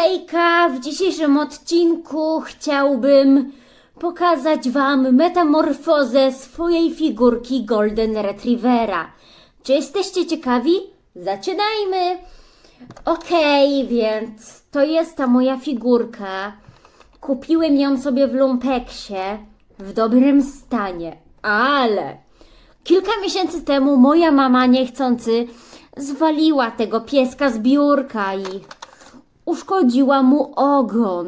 Hejka, w dzisiejszym odcinku chciałbym pokazać Wam metamorfozę swojej figurki Golden Retrievera. Czy jesteście ciekawi? Zaczynajmy! Okej, więc to jest ta moja figurka. Kupiłem ją sobie w Lumpeksie w dobrym stanie, ale kilka miesięcy temu moja mama niechcący zwaliła tego pieska z biurka i uszkodziła mu ogon,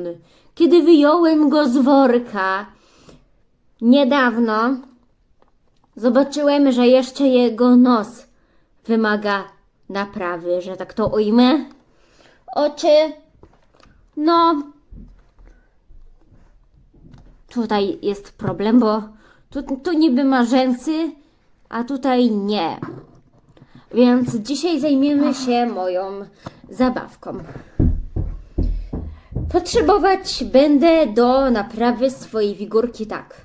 kiedy wyjąłem go z worka. Niedawno zobaczyłem, że jeszcze jego nos wymaga naprawy, że tak to ujmę. Oczy, no, tutaj jest problem, bo tu, tu niby ma rzęsy, a tutaj nie. Więc dzisiaj zajmiemy się moją zabawką. Potrzebować będę do naprawy swojej figurki tak.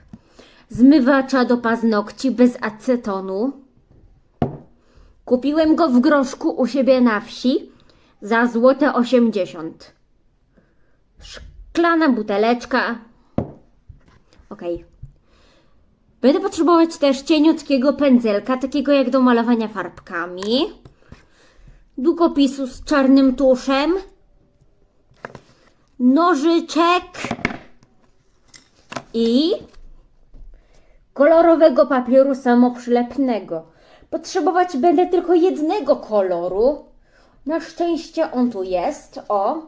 Zmywacza do paznokci bez acetonu. Kupiłem go w groszku u siebie na wsi za złote 80. Szklana buteleczka. Okej. Będę potrzebować też cieniutkiego pędzelka, takiego jak do malowania farbkami. Długopisu z czarnym tuszem nożyczek i kolorowego papieru samoprzylepnego. Potrzebować będę tylko jednego koloru. Na szczęście on tu jest. O,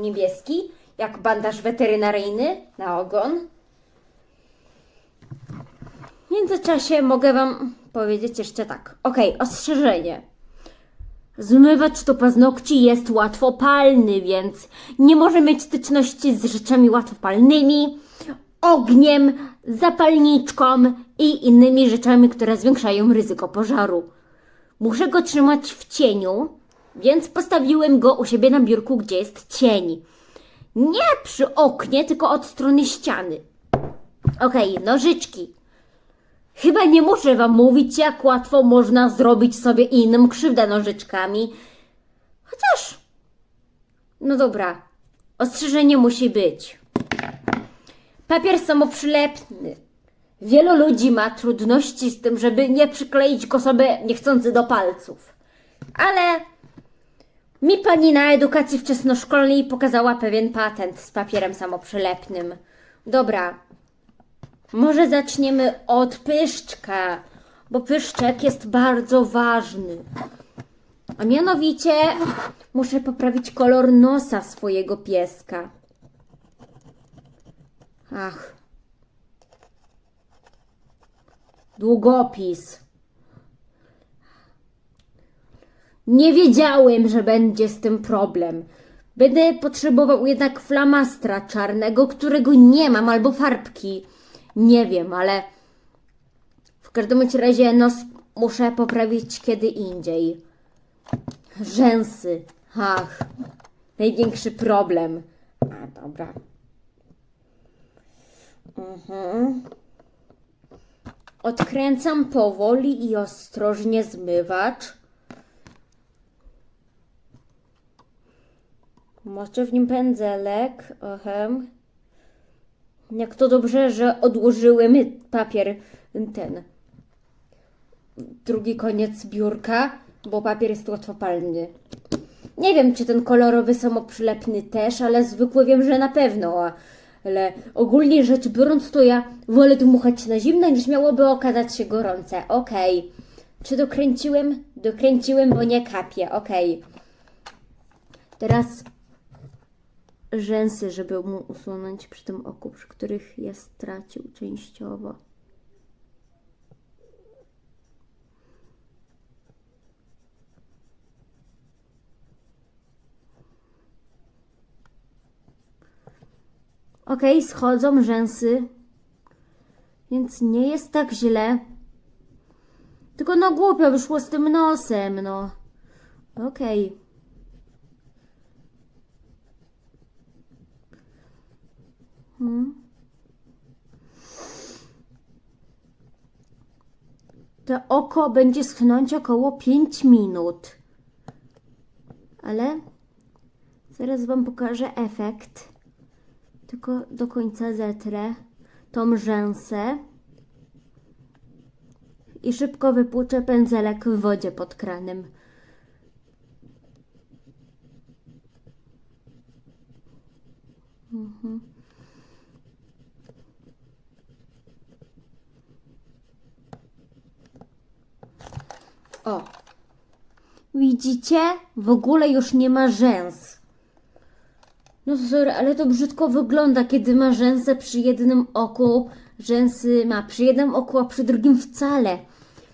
niebieski, jak bandaż weterynaryjny na ogon. W międzyczasie mogę Wam powiedzieć jeszcze tak. Ok, ostrzeżenie. Zmywacz do paznokci jest łatwopalny, więc nie może mieć styczności z rzeczami łatwopalnymi, ogniem, zapalniczką i innymi rzeczami, które zwiększają ryzyko pożaru. Muszę go trzymać w cieniu, więc postawiłem go u siebie na biurku, gdzie jest cień. Nie przy oknie, tylko od strony ściany. Okej, nożyczki. Chyba nie muszę wam mówić, jak łatwo można zrobić sobie innym krzywdę nożyczkami. Chociaż. No dobra, ostrzeżenie musi być. Papier samoprzylepny. Wielu ludzi ma trudności z tym, żeby nie przykleić go sobie niechcący do palców. Ale mi pani na edukacji wczesnoszkolnej pokazała pewien patent z papierem samoprzylepnym. Dobra, może zaczniemy od pyszczka, bo pyszczek jest bardzo ważny. A mianowicie muszę poprawić kolor nosa swojego pieska. Ach. Długopis. Nie wiedziałem, że będzie z tym problem. Będę potrzebował jednak flamastra czarnego, którego nie mam, albo farbki. Nie wiem, ale w każdym razie nos muszę poprawić kiedy indziej. Rzęsy. Ach, największy problem. A, dobra. Mhm. Odkręcam powoli i ostrożnie zmywacz. Może w nim pędzelek. Ochem. Jak to dobrze, że odłożyłem papier ten. Drugi koniec biurka, bo papier jest łatwopalny. Nie wiem, czy ten kolorowy samoprzylepny też, ale zwykły wiem, że na pewno. Ale ogólnie rzecz biorąc, to ja wolę dmuchać na zimno, niż miałoby okazać się gorące. Okej. Czy dokręciłem? Dokręciłem, bo nie kapie. Okej. Teraz rzęsy, żeby mu usunąć przy tym oku, przy których je stracił częściowo. Okej, schodzą rzęsy, więc nie jest tak źle. Tylko no głupio wyszło z tym nosem, no. Okej. Hmm. To oko będzie schnąć około 5 minut. Ale Zaraz Wam pokażę efekt. Tylko do końca zetrę tą rzęsę. I szybko wypłuczę pędzelek w wodzie pod kranem. Mhm. O, widzicie? W ogóle już nie ma rzęs. No sorry, ale to brzydko wygląda, kiedy ma rzęsę przy jednym oku, rzęsy ma przy jednym oku, a przy drugim wcale.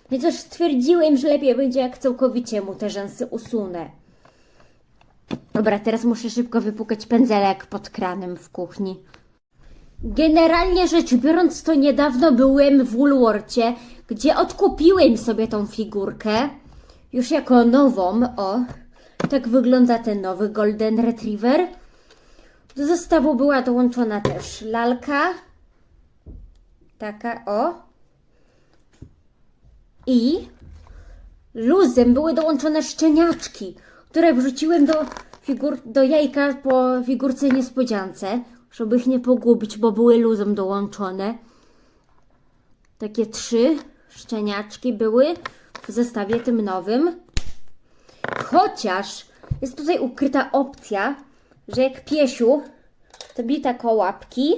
Chociaż stwierdziłem, że lepiej będzie, jak całkowicie mu te rzęsy usunę. Dobra, teraz muszę szybko wypukać pędzelek pod kranem w kuchni. Generalnie rzecz biorąc, to niedawno byłem w Woolworthie, gdzie odkupiłem sobie tą figurkę. Już jako nową, o. Tak wygląda ten nowy Golden Retriever. Do zestawu była dołączona też lalka. Taka, o. I luzem były dołączone szczeniaczki, które wrzuciłem do, figur, do jajka po figurce niespodziance, żeby ich nie pogubić, bo były luzem dołączone. Takie trzy szczeniaczki były w zestawie tym nowym. Chociaż jest tutaj ukryta opcja, że jak piesiu to bita koło łapki,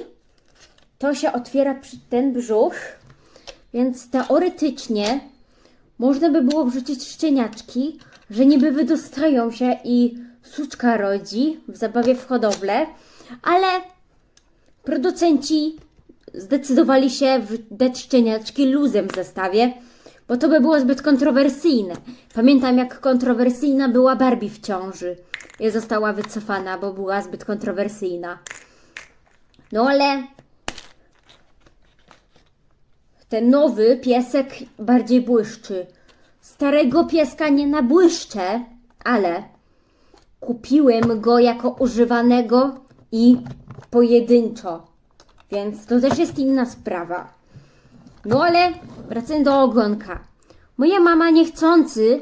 to się otwiera ten brzuch, więc teoretycznie można by było wrzucić szczeniaczki, że niby wydostają się i suczka rodzi w zabawie w hodowlę, ale producenci zdecydowali się dać szczeniaczki luzem w zestawie, bo to by było zbyt kontrowersyjne. Pamiętam, jak kontrowersyjna była Barbie w ciąży i została wycofana, bo była zbyt kontrowersyjna. No ale ten nowy piesek bardziej błyszczy. Starego pieska nie nabłyszczę, ale kupiłem go jako używanego i pojedynczo. Więc to też jest inna sprawa. No ale wracając do ogonka. Moja mama niechcący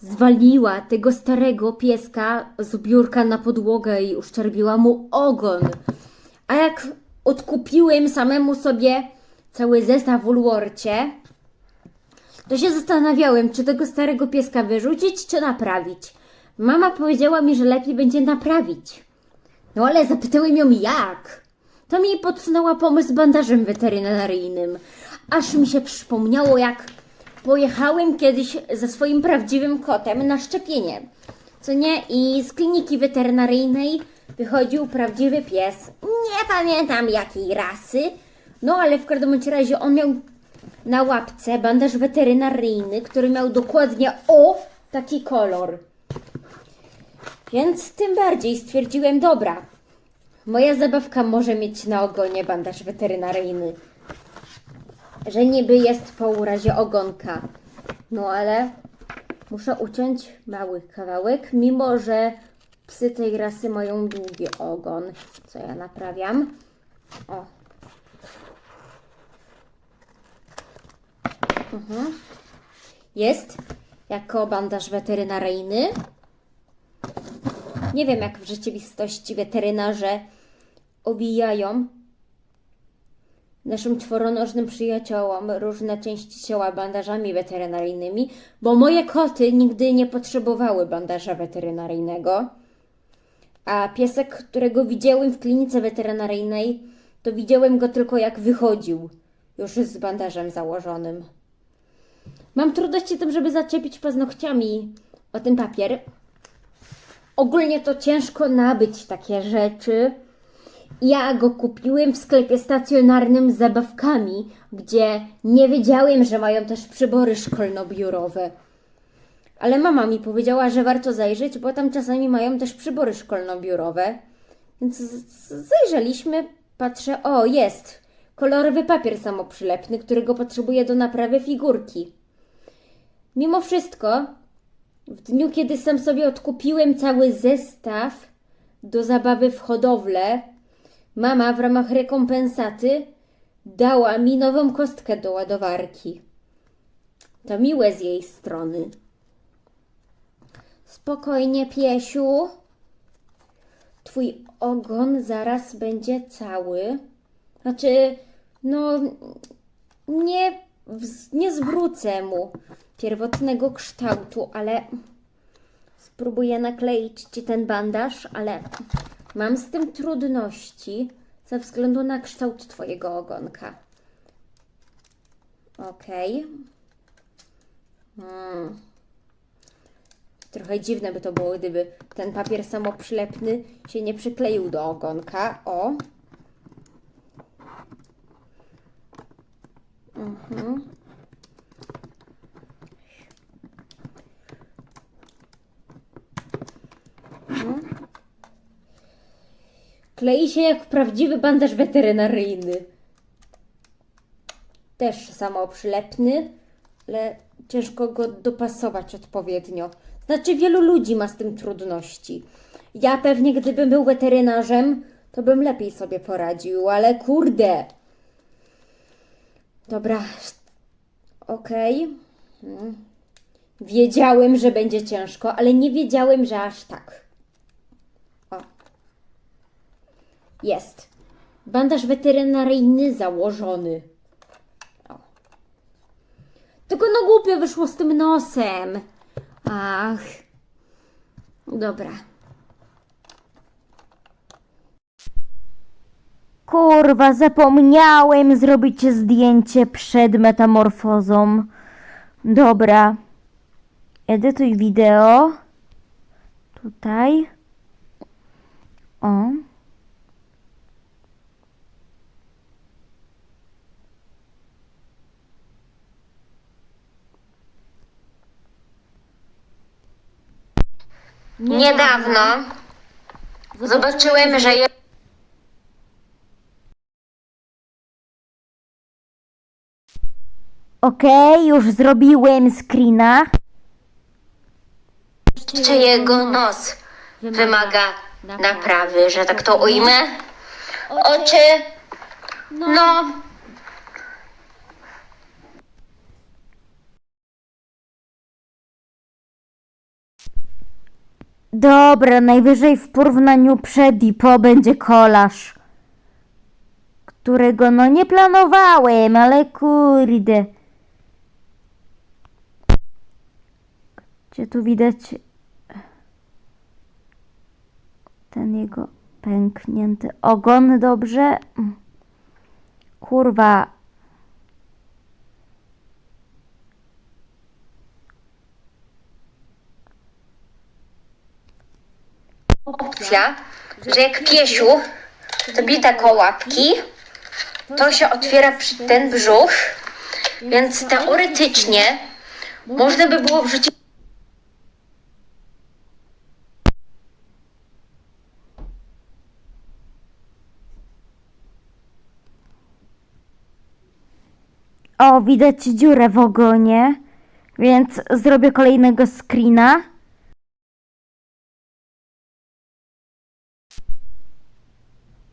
zwaliła tego starego pieska z biurka na podłogę i uszczerbiła mu ogon. A jak odkupiłem samemu sobie cały zestaw w Woolworthie, to się zastanawiałem, czy tego starego pieska wyrzucić, czy naprawić. Mama powiedziała mi, że lepiej będzie naprawić. No ale zapytałem ją jak. To mi podsunęła pomysł z bandażem weterynaryjnym. Aż mi się przypomniało, jak pojechałem kiedyś ze swoim prawdziwym kotem na szczepienie. Co nie? I z kliniki weterynaryjnej wychodził prawdziwy pies. Nie pamiętam jakiej rasy. No ale w każdym razie on miał na łapce bandaż weterynaryjny, który miał dokładnie o taki kolor. Więc tym bardziej stwierdziłem, dobra, moja zabawka może mieć na ogonie bandaż weterynaryjny. Że niby jest po urazie ogonka. No ale muszę uciąć mały kawałek, mimo że psy tej rasy mają długi ogon. Co ja naprawiam? O. Mhm. Jest jako bandaż weterynaryjny. Nie wiem, jak w rzeczywistości weterynarze owijają naszym czworonożnym przyjaciołom różne części ciała bandażami weterynaryjnymi, bo moje koty nigdy nie potrzebowały bandaża weterynaryjnego. A piesek, którego widziałem w klinice weterynaryjnej, to widziałem go tylko jak wychodził, już z bandażem założonym. Mam trudności z tym, żeby zaczepić paznokciami o ten papier. Ogólnie to ciężko nabyć takie rzeczy. Ja go kupiłem w sklepie stacjonarnym z zabawkami, gdzie nie wiedziałem, że mają też przybory szkolno-biurowe. Ale mama mi powiedziała, że warto zajrzeć, bo tam czasami mają też przybory szkolno-biurowe. Więc zajrzeliśmy, patrzę, o jest, kolorowy papier samoprzylepny, którego potrzebuję do naprawy figurki. Mimo wszystko, w dniu, kiedy sam sobie odkupiłem cały zestaw do zabawy w hodowlę, mama w ramach rekompensaty dała mi nową kostkę do ładowarki. To miłe z jej strony. Spokojnie, piesiu. twój ogon zaraz będzie cały. Znaczy, no, nie, nie zwrócę mu pierwotnego kształtu, ale spróbuję nakleić ci ten bandaż, ale mam z tym trudności ze względu na kształt twojego ogonka. Okej. Hmm. Trochę dziwne by to było, gdyby ten papier samoprzylepny się nie przykleił do ogonka. O. Mhm. Klei się jak prawdziwy bandaż weterynaryjny. Też samoprzylepny, ale ciężko go dopasować odpowiednio. Znaczy, wielu ludzi ma z tym trudności. Ja pewnie, gdybym był weterynarzem, to bym lepiej sobie poradził, ale kurde. Dobra, okej. Mm. Wiedziałem, że będzie ciężko, ale nie wiedziałem, że aż tak. O. Jest. Bandaż weterynaryjny założony. O. Tylko no głupio wyszło z tym nosem. Ach. Dobra. Kurwa, zapomniałem zrobić zdjęcie przed metamorfozą. Dobra. Edytuj wideo. Tutaj. O. Niedawno zobaczyłem, że je- Okej, już zrobiłem screena. jeszcze jego nos wymaga naprawy, że tak to ujmę. Oczy, no, Dobra, najwyżej w porównaniu przed i po będzie kolaż. Którego no nie planowałem, ale kurde. Gdzie tu widać ten jego pęknięty ogon, dobrze? Kurwa. Opcja, że jak piesiu dobita kołapki, to się otwiera przy ten brzuch, więc teoretycznie można by było wrzucić O, widać dziurę w ogonie, więc zrobię kolejnego screena.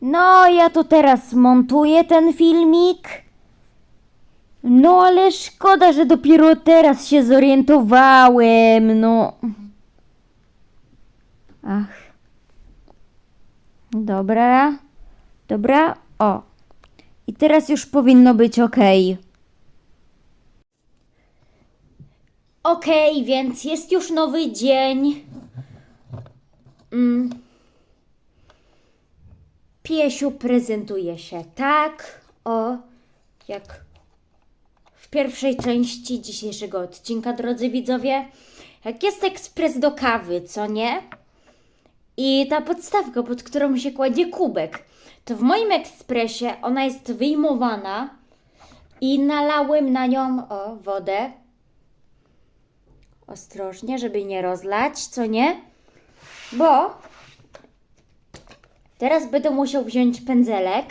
No, ja tu teraz montuję ten filmik. No, ale szkoda, że dopiero teraz się zorientowałem, no. Ach. Dobra. Dobra. O. I teraz już powinno być ok. Okej, więc jest już nowy dzień. Mm. Piesiu prezentuje się tak, o, jak w pierwszej części dzisiejszego odcinka, drodzy widzowie. Jak jest ekspres do kawy, co nie? I ta podstawka, pod którą się kładzie kubek, to w moim ekspresie ona jest wyjmowana i nalałem na nią o, wodę ostrożnie, żeby nie rozlać, co nie? Bo teraz będę musiał wziąć pędzelek,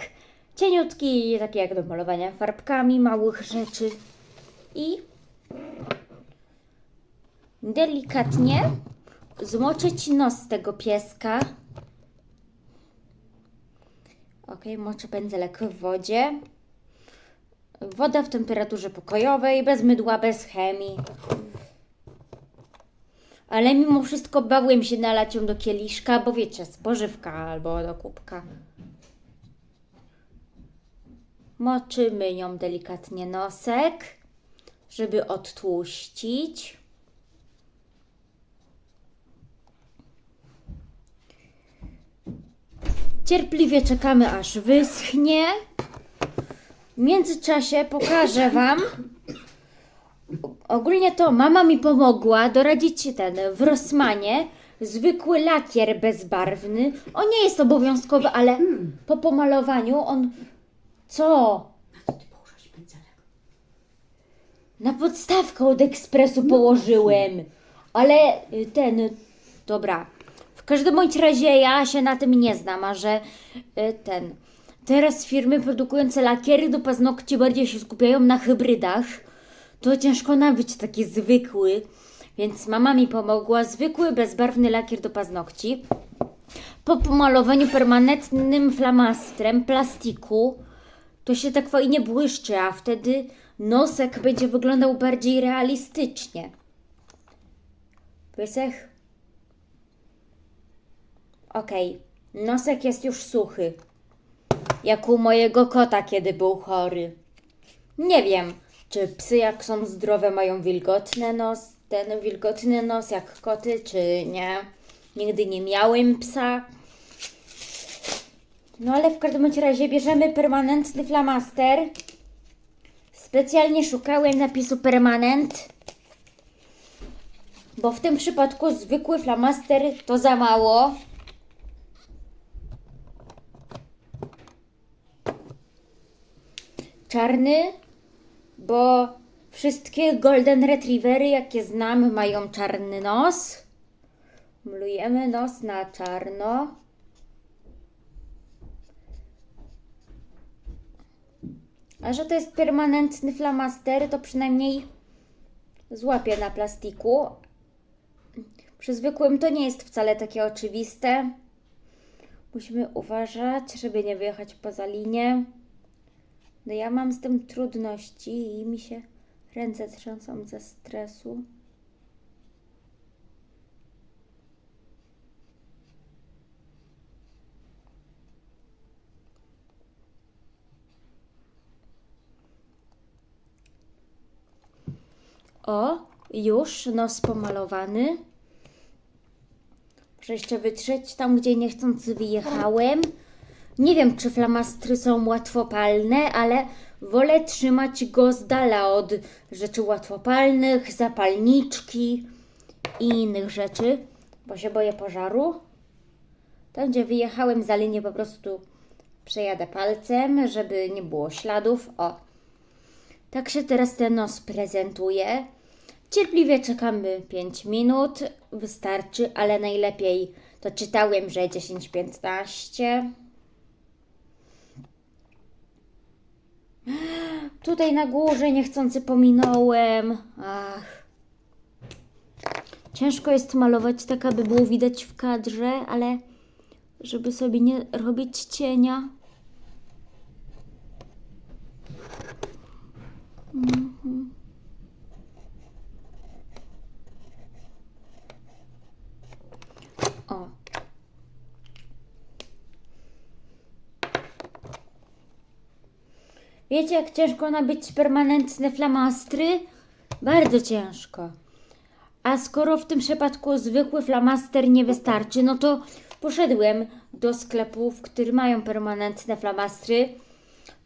cieniutki, taki jak do malowania farbkami, małych rzeczy i delikatnie zmoczyć nos tego pieska. Ok, moczę pędzelek w wodzie. Woda w temperaturze pokojowej, bez mydła, bez chemii. Ale mimo wszystko bawiłem się nalać ją do kieliszka, bo wiecie, spożywka albo do kubka. Moczymy ją delikatnie nosek, żeby odtłuścić. Cierpliwie czekamy aż wyschnie. W międzyczasie pokażę Wam. Ogólnie to mama mi pomogła doradzić ten w Rossmanie zwykły lakier bezbarwny. On nie jest obowiązkowy, ale po pomalowaniu on. Co? Na podstawkę od ekspresu położyłem. Ale y, ten. Dobra. W każdym bądź razie ja się na tym nie znam, a że y, ten. Teraz firmy produkujące lakiery do paznokci bardziej się skupiają na hybrydach. To ciężko nabyć taki zwykły. Więc mama mi pomogła. Zwykły, bezbarwny lakier do paznokci. Po pomalowaniu permanentnym flamastrem plastiku to się tak fajnie błyszczy, a wtedy nosek będzie wyglądał bardziej realistycznie. Wysech? Okej, nosek jest już suchy. Jak u mojego kota, kiedy był chory. Nie wiem, czy psy jak są zdrowe mają wilgotny nos, ten wilgotny nos jak koty, czy nie. Nigdy nie miałem psa. No ale w każdym razie bierzemy permanentny flamaster. Specjalnie szukałem napisu permanent, bo w tym przypadku zwykły flamaster to za mało. Czarny, bo wszystkie golden retrievery, jakie znam, mają czarny nos. Malujemy nos na czarno. A że to jest permanentny flamaster, to przynajmniej złapie na plastiku. Przy zwykłym to nie jest wcale takie oczywiste. Musimy uważać, żeby nie wyjechać poza linię. No ja mam z tym trudności i mi się ręce trzęsą ze stresu. O, już nos pomalowany. Muszę jeszcze wytrzeć tam, gdzie niechcący wyjechałem. Nie wiem, czy flamastry są łatwopalne, ale wolę trzymać go z dala od rzeczy łatwopalnych, zapalniczki i innych rzeczy, bo się boję pożaru. Tam, gdzie wyjechałem za linię, po prostu przejadę palcem, żeby nie było śladów. O, tak się teraz ten nos prezentuje. Cierpliwie czekamy 5 minut, wystarczy, ale najlepiej to czytałem, że 10-15. Tutaj na górze niechcący pominąłem. Ach. Ciężko jest malować tak, aby było widać w kadrze, ale żeby sobie nie robić cienia. O. Wiecie, jak ciężko nabyć permanentne flamastry? Bardzo ciężko. A skoro w tym przypadku zwykły flamaster nie wystarczy, no to poszedłem do sklepów, które mają permanentne flamastry.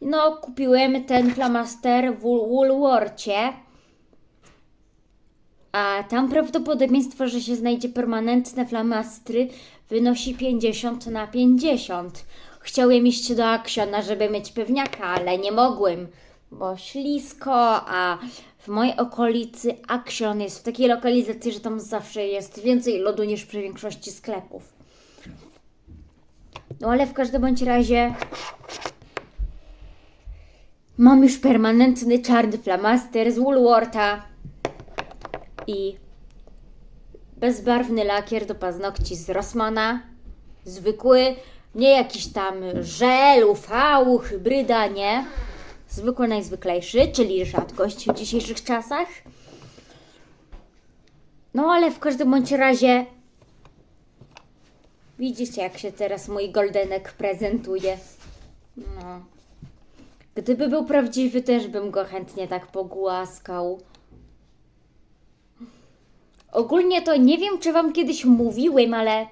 No, kupiłem ten flamaster w Wool- Woolworthie. A tam prawdopodobieństwo, że się znajdzie permanentne flamastry wynosi 50 na 50. Chciałem iść do Aksiona, żeby mieć pewniaka, ale nie mogłem, bo ślisko, a w mojej okolicy Aksion jest w takiej lokalizacji, że tam zawsze jest więcej lodu niż przy większości sklepów. No ale w każdym bądź razie mam już permanentny czarny flamaster z Woolwortha i bezbarwny lakier do paznokci z Rossmana. Zwykły, nie jakiś tam żel, UV, hybryda, nie. Zwykły, najzwyklejszy, czyli rzadkość w dzisiejszych czasach. No ale w każdym bądź razie widzicie jak się teraz mój goldenek prezentuje. No. Gdyby był prawdziwy, też bym go chętnie tak pogłaskał. Ogólnie to nie wiem, czy Wam kiedyś mówiłem, ale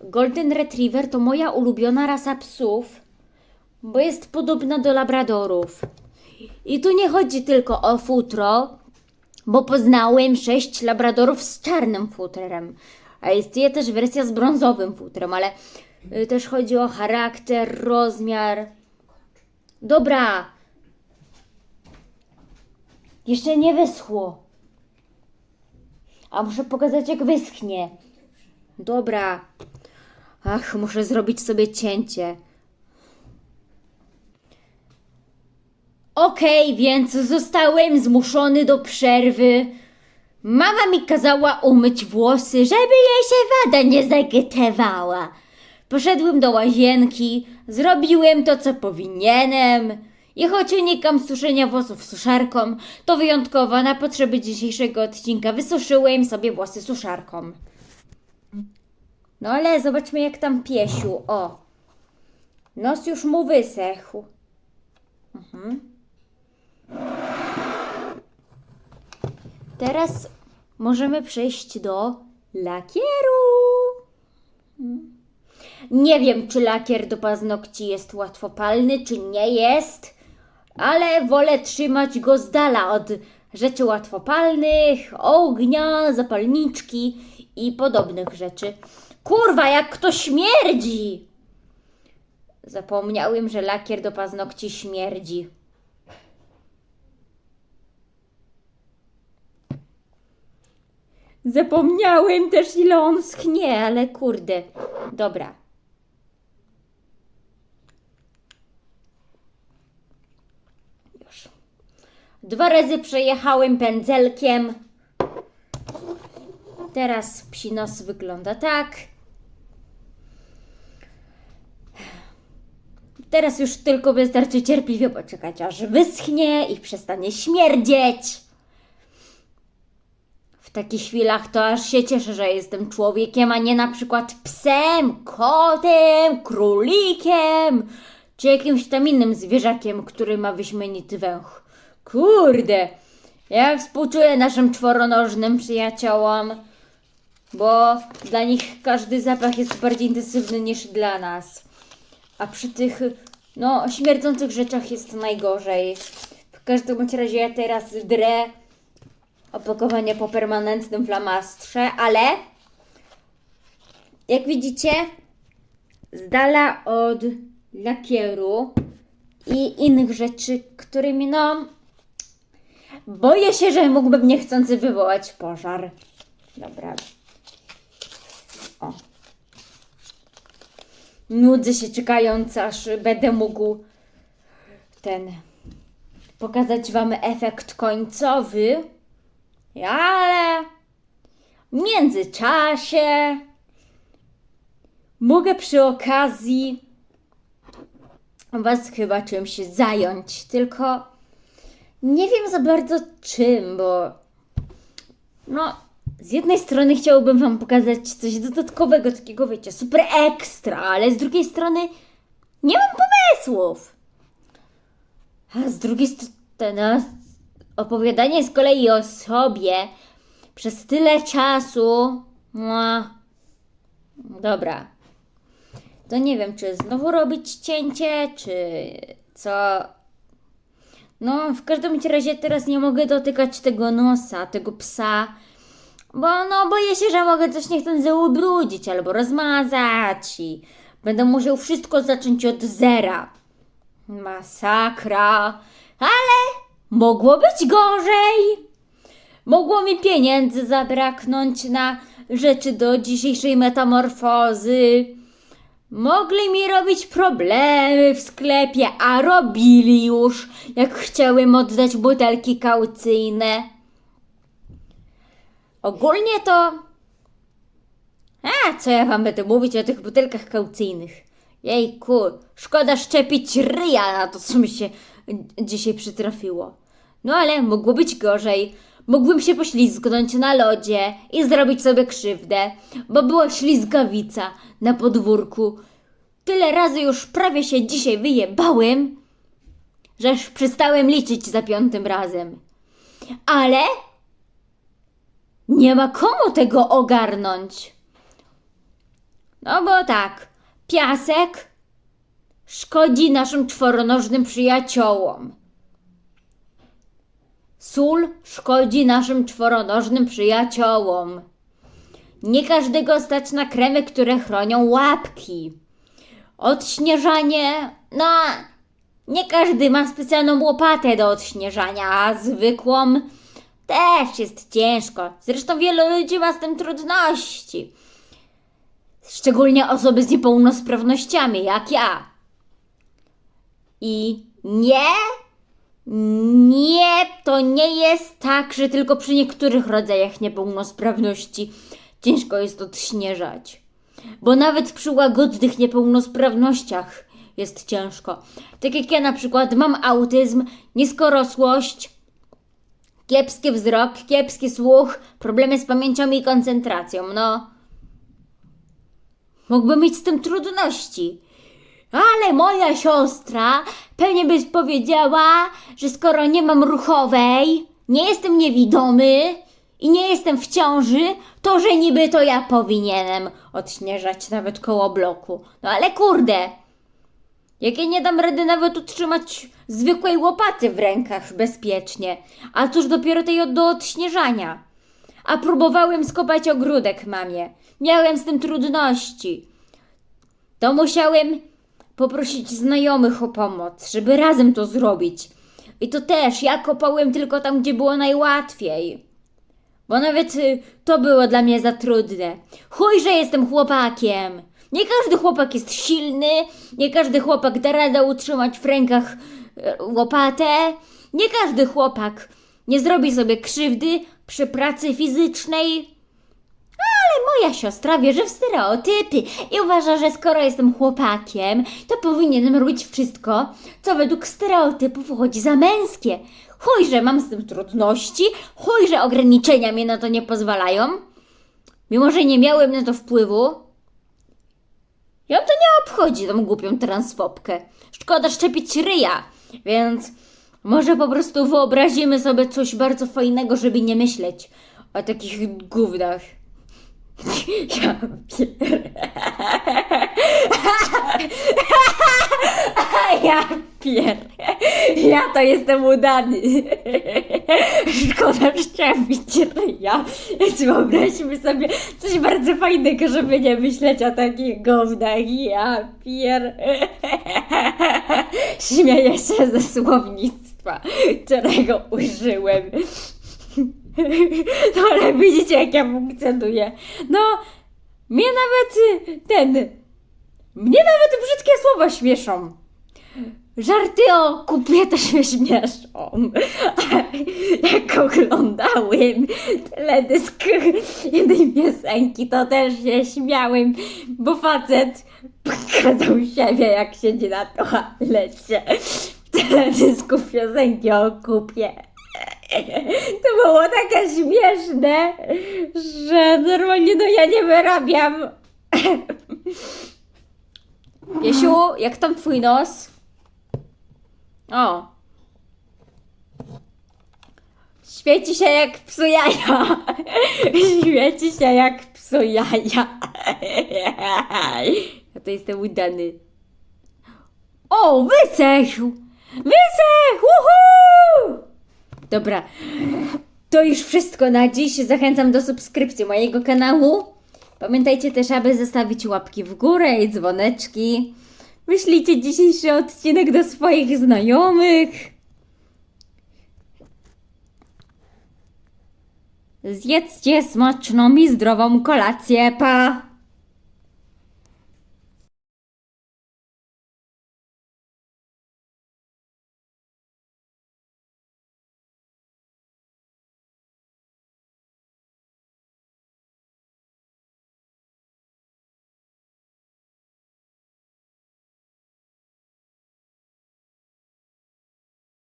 Golden Retriever to moja ulubiona rasa psów, bo jest podobna do labradorów. I tu nie chodzi tylko o futro, bo poznałem sześć labradorów z czarnym futrem, a istnieje też wersja z brązowym futrem, ale y, też chodzi o charakter, rozmiar. Dobra. Jeszcze nie wyschło. A muszę pokazać, jak wyschnie. Dobra. Ach, muszę zrobić sobie cięcie. Okej, więc zostałem zmuszony do przerwy. Mama mi kazała umyć włosy, żeby jej się woda nie zagytewała. Poszedłem do łazienki, zrobiłem to, co powinienem. I choć unikam suszenia włosów suszarką, to wyjątkowo na potrzeby dzisiejszego odcinka wysuszyłem sobie włosy suszarką. No ale zobaczmy jak tam piesiu. O. Nos już mu wysechł. Mhm. Teraz możemy przejść do lakieru. Mm. Nie wiem, czy lakier do paznokci jest łatwopalny, czy nie jest, ale wolę trzymać go z dala od rzeczy łatwopalnych, ognia, zapalniczki i podobnych rzeczy. Kurwa, jak to śmierdzi! Zapomniałem, że lakier do paznokci śmierdzi. Zapomniałem też, ile on schnie, ale kurde. Dobra. Już. Dwa razy przejechałem pędzelkiem. Teraz psi nos wygląda tak. Teraz już tylko wystarczy cierpliwie poczekać, aż wyschnie i przestanie śmierdzieć. W takich chwilach to aż się cieszę, że jestem człowiekiem, a nie na przykład psem, kotem, królikiem, czy jakimś tam innym zwierzakiem, który ma wyśmienity węch. Kurde, ja współczuję naszym czworonożnym przyjaciołom, bo dla nich każdy zapach jest bardziej intensywny niż dla nas. A przy tych, no, śmierdzących rzeczach jest najgorzej. W każdym razie ja teraz drę opakowanie po permanentnym flamastrze, ale jak widzicie, z dala od lakieru i innych rzeczy, którymi no boję się, że mógłbym niechcący wywołać pożar. Dobra. Nudzę się czekając, aż będę mógł ten pokazać Wam efekt końcowy. Ale w międzyczasie mogę przy okazji Was chyba czymś zająć, tylko nie wiem za bardzo czym, bo no, z jednej strony chciałbym Wam pokazać coś dodatkowego, takiego wiecie, super ekstra, ale z drugiej strony nie mam pomysłów. A z drugiej strony opowiadanie z kolei o sobie przez tyle czasu. No, dobra. To nie wiem, czy znowu robić cięcie, czy co. No, w każdym razie teraz nie mogę dotykać tego nosa, tego psa, bo no boję się, że mogę coś niechcący ubrudzić albo rozmazać i będę musiał wszystko zacząć od zera. Masakra, ale mogło być gorzej. Mogło mi pieniędzy zabraknąć na rzeczy do dzisiejszej metamorfozy. Mogli mi robić problemy w sklepie, a robili już, jak chciałem oddać butelki kaucyjne. Ogólnie to. A, co ja wam będę mówić o tych butelkach kaucyjnych? Jejku, szkoda szczepić ryja na to, co mi się dzisiaj przytrafiło. No ale mogło być gorzej. Mógłbym się poślizgnąć na lodzie i zrobić sobie krzywdę, bo była ślizgawica na podwórku. Tyle razy już prawie się dzisiaj wyjebałem, że aż przestałem liczyć za piątym razem. Ale nie ma komu tego ogarnąć. No bo tak, piasek szkodzi naszym czworonożnym przyjaciołom. Sól szkodzi naszym czworonożnym przyjaciołom. Nie każdego stać na kremy, które chronią łapki. Odśnieżanie, no, nie każdy ma specjalną łopatę do odśnieżania, a zwykłą też jest ciężko. Zresztą wielu ludzi ma z tym trudności. Szczególnie osoby z niepełnosprawnościami, jak ja. I nie, nie, to nie jest tak, że tylko przy niektórych rodzajach niepełnosprawności ciężko jest odśnieżać. Bo nawet przy łagodnych niepełnosprawnościach jest ciężko. Tak jak ja na przykład mam autyzm, niskorosłość, kiepski wzrok, kiepski słuch, problemy z pamięcią i koncentracją. No, mógłbym mieć z tym trudności. Ale moja siostra pewnie byś powiedziała, że skoro nie mam ruchowej, nie jestem niewidomy i nie jestem w ciąży, to że niby to ja powinienem odśnieżać nawet koło bloku. No ale kurde, jak ja nie dam rady nawet utrzymać zwykłej łopaty w rękach bezpiecznie, a cóż dopiero tej do odśnieżania. A próbowałem skopać ogródek mamie. Miałem z tym trudności. To musiałem poprosić znajomych o pomoc, żeby razem to zrobić. I to też ja kopałem tylko tam, gdzie było najłatwiej. Bo nawet y, to było dla mnie za trudne. Chuj, że jestem chłopakiem. Nie każdy chłopak jest silny, nie każdy chłopak da radę utrzymać w rękach łopatę, nie każdy chłopak nie zrobi sobie krzywdy przy pracy fizycznej. Ale moja siostra wierzy w stereotypy i uważa, że skoro jestem chłopakiem, to powinienem robić wszystko, co według stereotypów uchodzi za męskie. Chuj, że mam z tym trudności, chuj, że ograniczenia mnie na to nie pozwalają. Mimo, że nie miałem na to wpływu, ją to nie obchodzi, tą głupią transfobkę. Szkoda szczepić ryja, więc może po prostu wyobrazimy sobie coś bardzo fajnego, żeby nie myśleć o takich gównach. Ja pier... Ja pier... Ja to jestem udany. Szkoda szczepić ryja. Wyobraźmy sobie coś bardzo fajnego, żeby nie myśleć o takich gównach. Ja pier... Śmieję się ze słownictwa, którego użyłem. No ale widzicie, jak ja funkcjonuję. No, mnie nawet y, ten. Mnie nawet brzydkie słowa śmieszą. Żarty o kupie też mnie śmieszą. Jak oglądałem teledysk jednej piosenki, to też się śmiałem, bo facet pokazał siebie, jak siedzi na toalecie w teledysku piosenki o kupie. To było takie śmieszne, że normalnie no ja nie wyrabiam. Piesiu, jak tam twój nos? O. Świeci się jak psu jaja. Świeci się jak psu jaja. Ja to jestem udany. O, wysechł! Wysechł! Uhu! Dobra, to już wszystko na dziś. Zachęcam do subskrypcji mojego kanału. Pamiętajcie też, aby zostawić łapki w górę i dzwoneczki. Wyślijcie dzisiejszy odcinek do swoich znajomych. Zjedzcie smaczną i zdrową kolację. Pa!